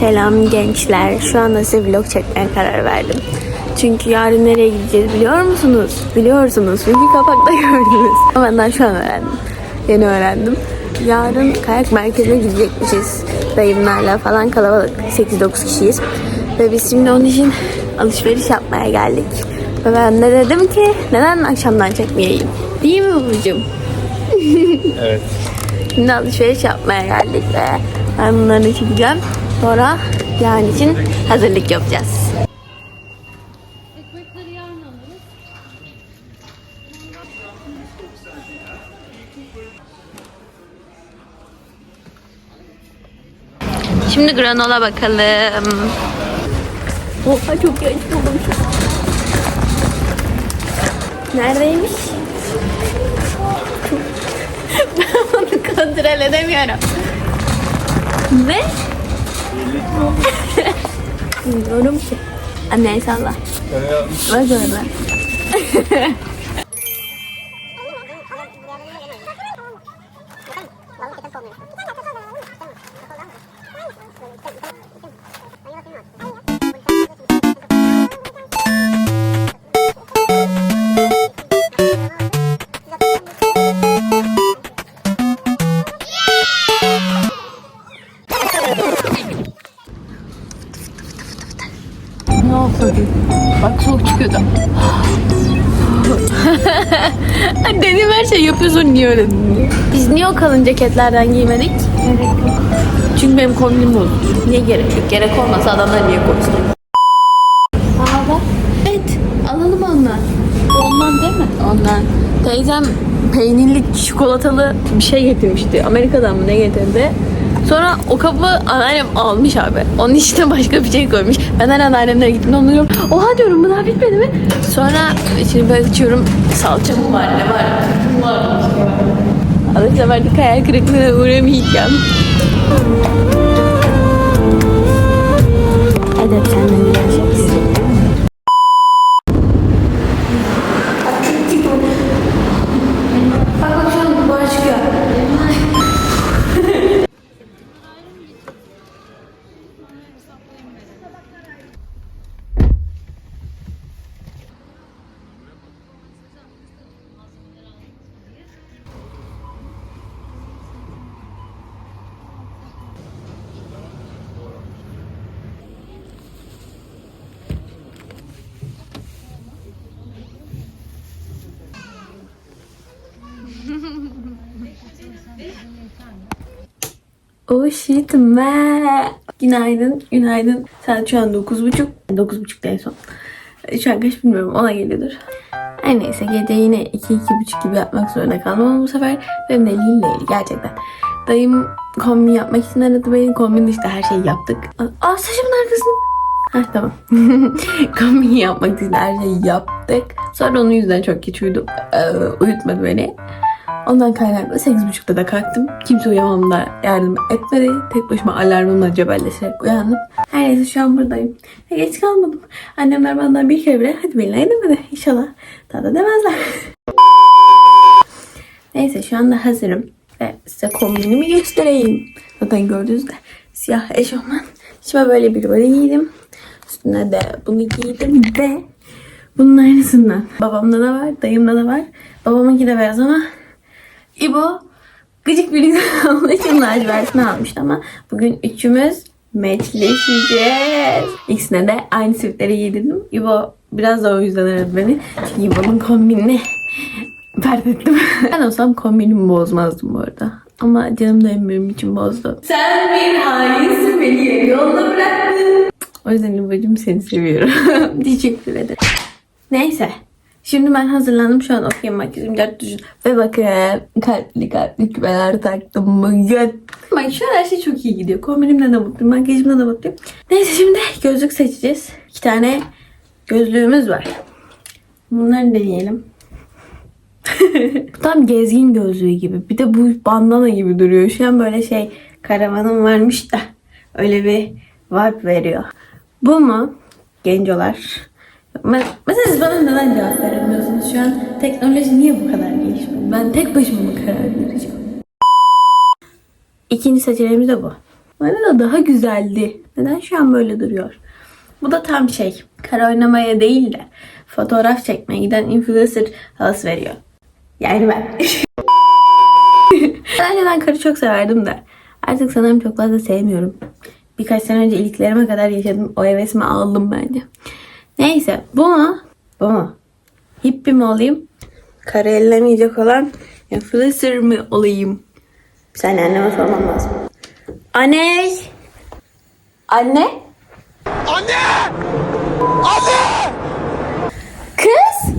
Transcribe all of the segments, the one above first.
Selam gençler. Şu anda size vlog çekmeye karar verdim. Çünkü yarın nereye gideceğiz biliyor musunuz? Biliyorsunuz. Çünkü kapakta gördünüz. Ama ben daha şu an öğrendim. Yeni öğrendim. Yarın kayak merkezine gidecekmişiz. Dayımlarla falan kalabalık. 8-9 kişiyiz. Ve biz şimdi onun için alışveriş yapmaya geldik. Ve ben de dedim ki neden akşamdan çekmeyeyim? Değil mi babacığım? Evet. Şimdi alışveriş yapmaya geldik ve ben bunları çekeceğim. Sonra yarın için hazırlık yapacağız. Şimdi granola bakalım. Oha çok genç buldum. Neredeymiş? ben onu kontrol edemiyorum. Ne? Bilmiyorum ki. Anne salla. Bak orada. Ne niye öyle Biz niye o kalın ceketlerden giymedik? Gerek yok. Çünkü benim kombinim bozuldu. Niye gerek yok? Gerek olmasa adamlar niye koysun? Aa bak. Evet. Alalım ondan. Ondan değil mi? Ondan. Teyzem peynirli çikolatalı bir şey getirmişti. Amerika'dan mı ne getirdi? Sonra o kabı anneannem almış abi. Onun içine başka bir şey koymuş. Ben her anneannemlere gittim onu diyorum. Oha diyorum bu daha bitmedi mi? Sonra içini böyle açıyorum. Salça mı var ne var? Var? Allah severdik hayal kırıklığına uğramayacağım. Edep senden geleceksin. Bak bak şu an buhar çıkıyor. Oh shit man. Günaydın, günaydın. Saat şu an 9.30. 9.30 en son. Şu an kaç bilmiyorum ona geliyordur. Her neyse gece yine 2-2.30 gibi yapmak zorunda kaldım ama bu sefer benim de Lille değil gerçekten. Dayım kombin yapmak için aradı beni. Kombin işte her şeyi yaptık. Aa saçımın arkasını. Heh tamam. kombin yapmak için her şeyi yaptık. Sonra onun yüzünden çok geç uyudum. Ee, uyutmadı beni. Ondan kaynaklı 8.30'da da kalktım. Kimse uyamamda yardım etmedi. Tek başıma alarmımla cebelleşerek uyandım. Her neyse şu an buradayım. Ve geç kalmadım. Annemler benden bir kere bile hadi Belinay demedi. İnşallah daha da demezler. neyse şu anda hazırım. Ve size kombinimi göstereyim. Zaten gördünüz de siyah eşofman. Şimdi böyle bir böyle giydim. Üstüne de bunu giydim ve bunun aynısından. Babamda da var, dayımda da var. Babamınki de beyaz ama İbo gıcık bir olduğu için lacivertini almıştı ama bugün üçümüz matchleşeceğiz. İkisine de aynı sivitleri giydirdim. İbo biraz da o yüzden aradı beni. Çünkü İbo'nun kombinini pert ettim. ben olsam kombinimi bozmazdım bu arada. Ama canım da benim için bozdu. Sen bir hainsin beni yarı yolda bıraktın. O yüzden İbo'cum seni seviyorum. Teşekkür ederim. Neyse. Şimdi ben hazırlandım. Şu an okuyayım makyajım dört düşün. Ve bakın kalpli kalpli küpeler taktım bugün. Bak şu an her şey çok iyi gidiyor. Kombinimde de mutluyum. Makyajımda da mutluyum. Neyse şimdi gözlük seçeceğiz. İki tane gözlüğümüz var. Bunları deneyelim. tam gezgin gözlüğü gibi. Bir de bu bandana gibi duruyor. Şu an böyle şey karavanım varmış da öyle bir vibe veriyor. Bu mu? Gencolar. Me- Mesela siz bana neden cevap veremiyorsunuz? Şu an teknoloji niye bu kadar gelişmedi? Ben tek başıma mı karar vereceğim? İkinci seçeneğimiz de bu. Bana da daha güzeldi. Neden şu an böyle duruyor? Bu da tam şey. Kara oynamaya değil de fotoğraf çekmeye giden influencer havası veriyor. Yani ben önceden karı çok severdim de. Artık sanırım çok fazla sevmiyorum. Birkaç sene önce iliklerime kadar yaşadım. O hevesimi aldım bence. Neyse bu mu? Bu mu? Hippie mi olayım? Kara ellemeyecek olan influencer mi olayım? Bir saniye anneme sormam lazım. Anne! Anne? Kız!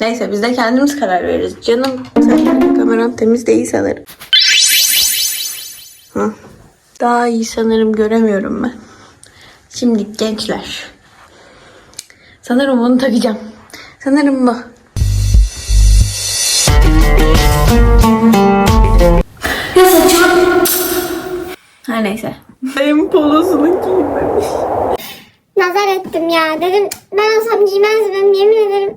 Neyse biz de kendimiz karar veririz. Canım sen kameran temiz değil sanırım. Hı. Daha iyi sanırım göremiyorum ben. Şimdi gençler. Sanırım bunu takacağım. Sanırım bu. Ya saçım. Her neyse. Benim polosunu giymemiş. Nazar ettim ya. Dedim ben olsam giymezdim yemin ederim.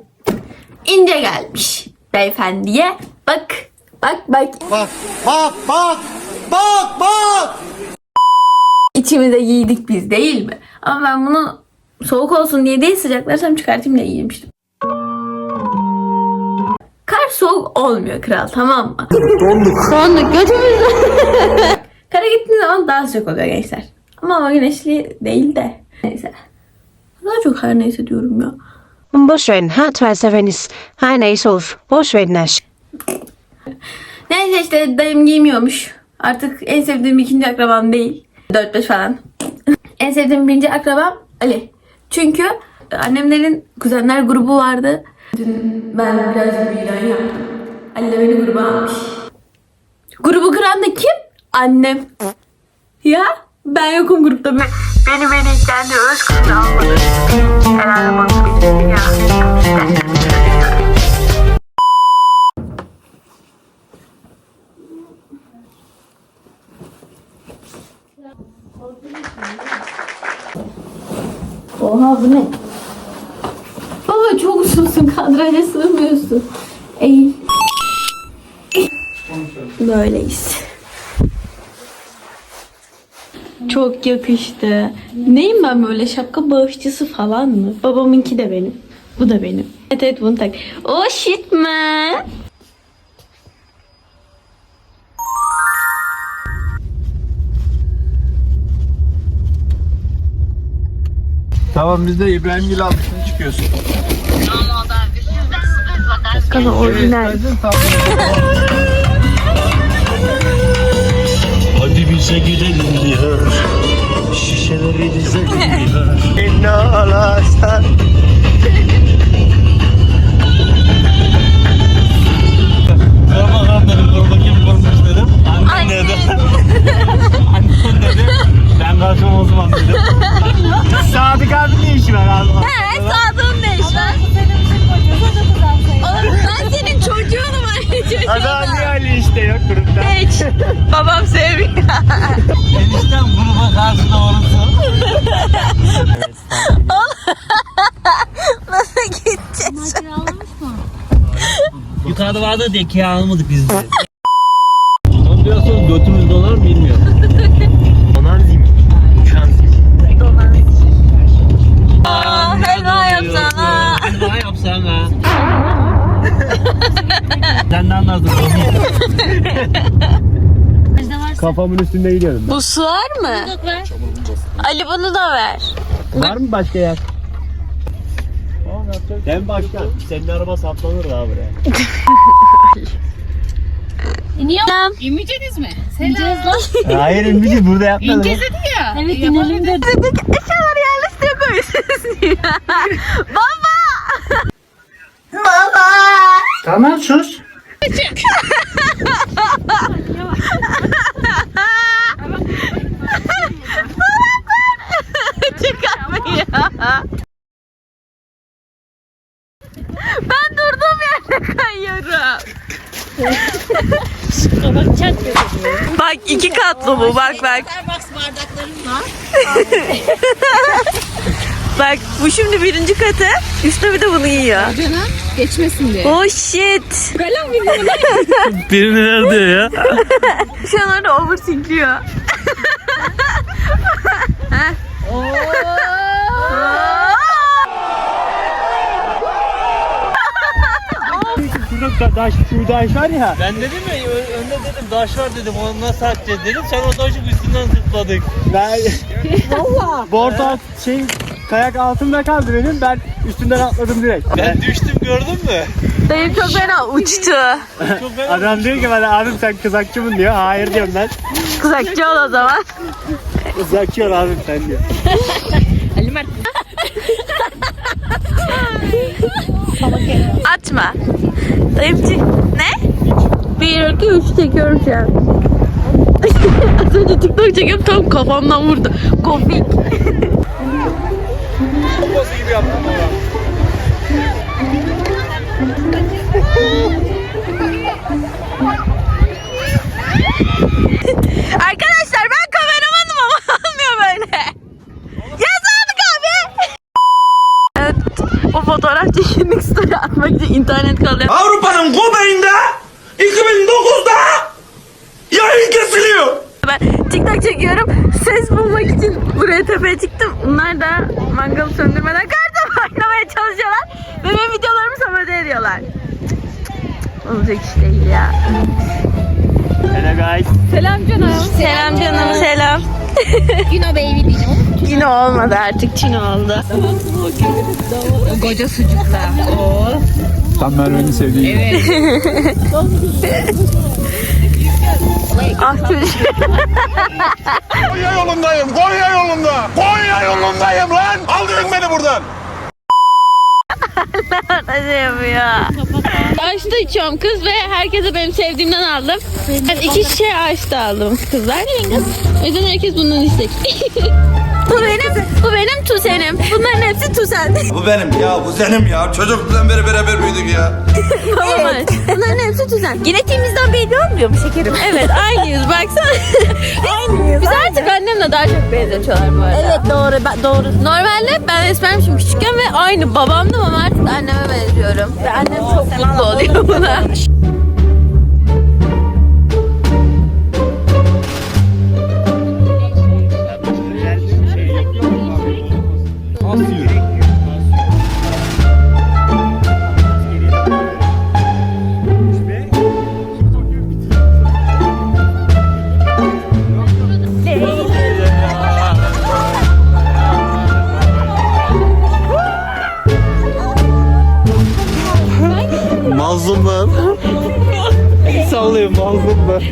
ince gelmiş beyefendiye. Bak, bak, bak. Bak, bak, bak, bak, bak. İçimize giydik biz değil mi? Ama ben bunu soğuk olsun diye değil sıcaklarsam çıkartayım diye giymiştim. Kar soğuk olmuyor kral tamam mı? Donduk. Donduk götümüzde. Kara gittiği zaman daha sıcak oluyor gençler. Ama hava güneşli değil de. Neyse. Daha çok her neyse diyorum ya. Boş verin. Hat var seveniz. Her neyse olur. Boş verin her şey. Neyse işte dayım giymiyormuş. Artık en sevdiğim ikinci akrabam değil. 4-5 falan. en sevdiğim birinci akrabam Ali. Çünkü annemlerin kuzenler grubu vardı. Dün ben birazcık bir yaptım. Ali de beni gruba almış. Grubu kıran da kim? Annem. Ya ben yokum grupta. Beni beni kendi öz kızına almadı. Herhalde bana ya. Oha Çok yakıştı. Neyim ben böyle şapka bağışçısı falan mı? Babamınki de benim. Bu da benim. Evet evet bunu tak. Oh shit man. Tamam biz de İbrahim Gül şimdi çıkıyorsun. Kanka orijinal. bize gidelim diyor. Şişeleri dizelim diyor. İnne alasan. Bakalım dedim, sor bakayım korkmuş dedim. Annen dedi. Ben karşıma o zaman dedim. Sadık abi ne işi var abi? He Sadık'ın ne iş var? Oğlum ben senin çocuğunum anne çocuğum. Adam niye Ali işte yok grupta? Hiç. Babam sevmiyor. Enişten gruba karşı doğrusu. Nasıl gideceğiz? Yukarıda vardı diye ki almadık biz de. Kafamın üstünde gidiyorum Bu sığar mı? Ali bunu da ver. ben. Var mı başka yer? Sen başkan. Senin araba saplanır daha buraya. Selam. İnmeyeceğiz mi? Selam. Hayır Ümidi burada yapmadım. İneceğiz dedi ya. Evet inelim dedik. Eşyaları yerleştire koymuşsunuz ya. Baba. Baba. Tamam sus. Ben durduğum yerde kayıyorum. bak iki katlı bu bak bak. Starbucks bardaklarım var. Bak bu şimdi birinci katı. Üstüne bir de bunu yiyor. Canım geçmesin diye. Oh shit. Birini ver diyor ya. Şu an orada overthinkliyor. Şurada daş, şu daş var ya. Ben dedim ya ö- önde dedim daş var dedim onu nasıl atacağız dedim. Sen o taşın üstünden zıpladık. Ben Valla. Board alt şey kayak altında kaldı benim. Ben üstünden atladım direkt. Ben düştüm gördün mü? Dayım çok fena uçtu. Çok fena. Adam diyor ki bana abim sen kızakçı mı diyor. Hayır diyorum ben. Kızakçı ol o zaman. Kızakçı ol abim sen diyor. Atma. Dayım çek- Ne? Bir, iki, üç çekiyorum şu an. Az önce TikTok çekiyorum tam kafamdan vurdu. Komik. Kupası gibi yaptım baba. Arkadaşlar ben kameramanım ama olmuyor böyle. Ya Sadık abi. Evet, fotoğraf çekilmek story atmak için internet kalıyor. Avrupa'nın Kobe'inde 2009'da yayın kesiliyor. Ben TikTok çekiyorum. Ses bulmak için buraya tepeye çıktım. Bunlar da mangalı söndürmeden kartı paklamaya çalışıyorlar. Ve benim videolarımı sabote ediyorlar. Olacak iş değil ya. Hello guys. Selam canım. Selam canım selam. Güno baby diyeceğim. Yine olmadı artık Çin oldu. Koca sucukla. Oo. Tam Merve'nin sevdiği gibi. Ah. Konya yolundayım, Konya yolunda. Konya yolundayım lan. Aldırın beni buradan. Ne yapıyor? Ayşe içiyorum kız ve herkese benim sevdiğimden aldım. Ben iki şişe Ayşe aldım kızlar. O yüzden herkes bundan istek. bu benim, bu benim tusenim. Bunların hepsi tusen. Bu benim ya, bu senin ya. Çocukluktan beri beraber büyüdük ya. evet. Bunların hepsi tusen. Genetiğimizden belli olmuyor mu şekerim? Evet aynıyız baksana. aynıyız. Biz artık annemle daha çok benzetiyorlar bu arada. Evet doğru ben, doğru. Normalde ben esmermişim küçükken ve aynı babamdım ama artık anneme benziyorum. Ve annem çok mutlu oluyor buna. Sallıyor mazlumlar.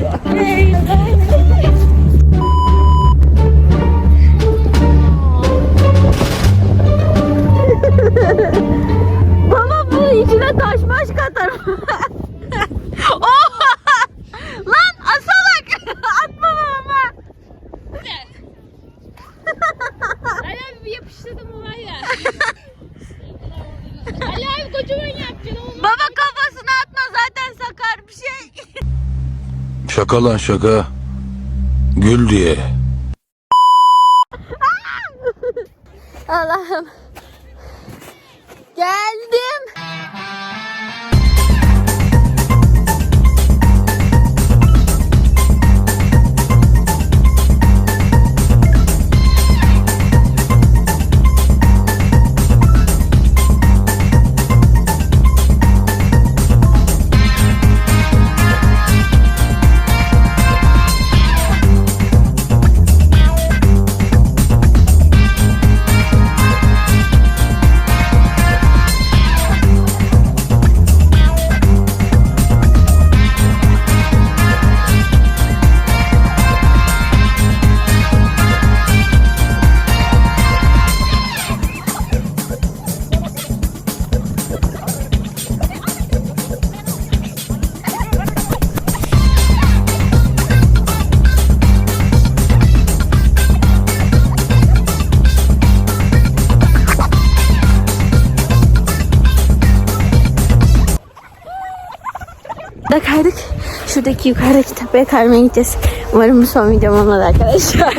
Şaka lan şaka. Gül diye. Şuradaki yukarıdaki tepeye kaymaya gideceğiz. Umarım bu son videom olmadı arkadaşlar.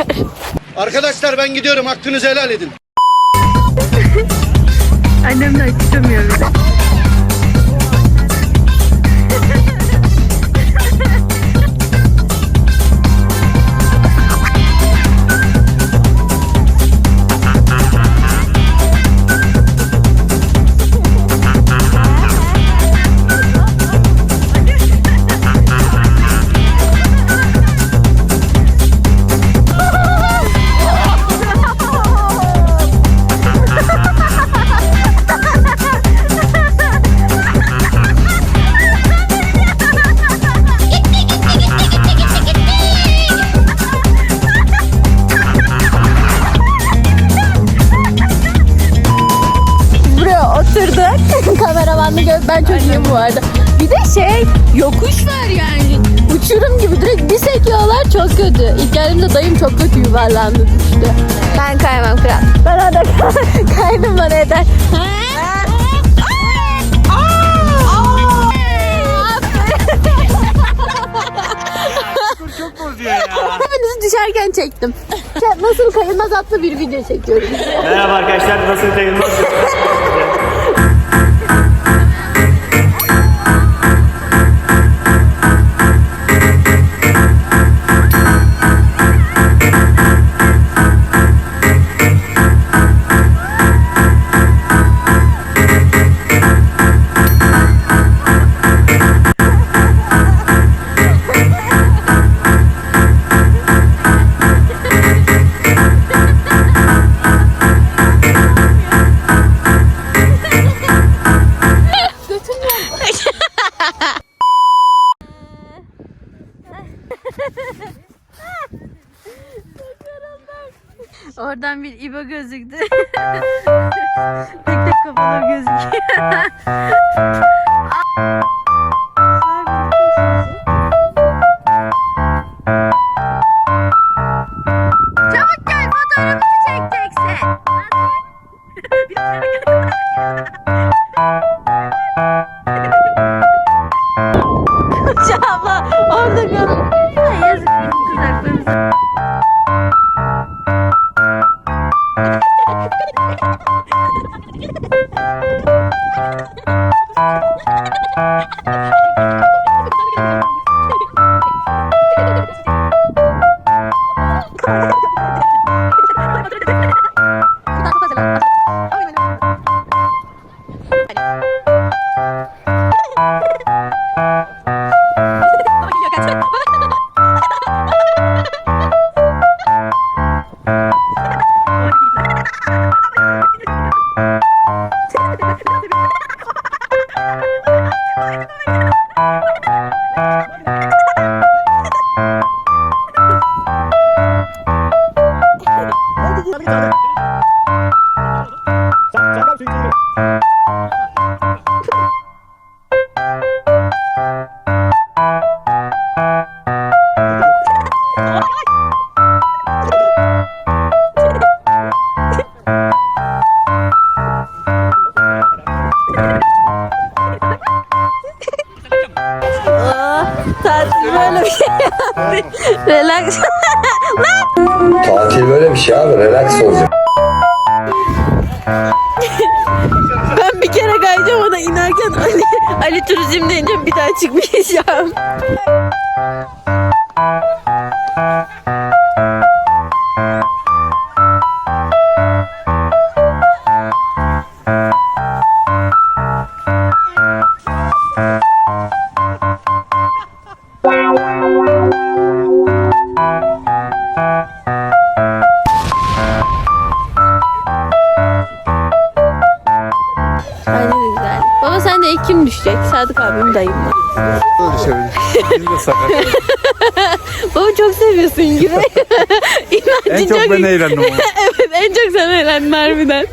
Arkadaşlar ben gidiyorum, hakkınızı helal edin. Annem de açıklamıyor bize. kameramanlı göz ben çok iyiyim bu arada. Bir de şey yokuş var yani. Uçurum gibi direkt bir sekiyorlar çok kötü. İlk geldiğimde dayım çok kötü yuvarlandı düştü. Ben kaymam kral. Bana da kaydım bana yeter. çok bozuyor ya. Hepinizi düşerken çektim. Şey, nasıl kayılmaz atlı bir video çekiyoruz. Merhaba arkadaşlar nasıl kayılmaz? Baba çok seviyorsun gibi. en çok, ben eğlendim evet en çok sen eğlendin harbiden.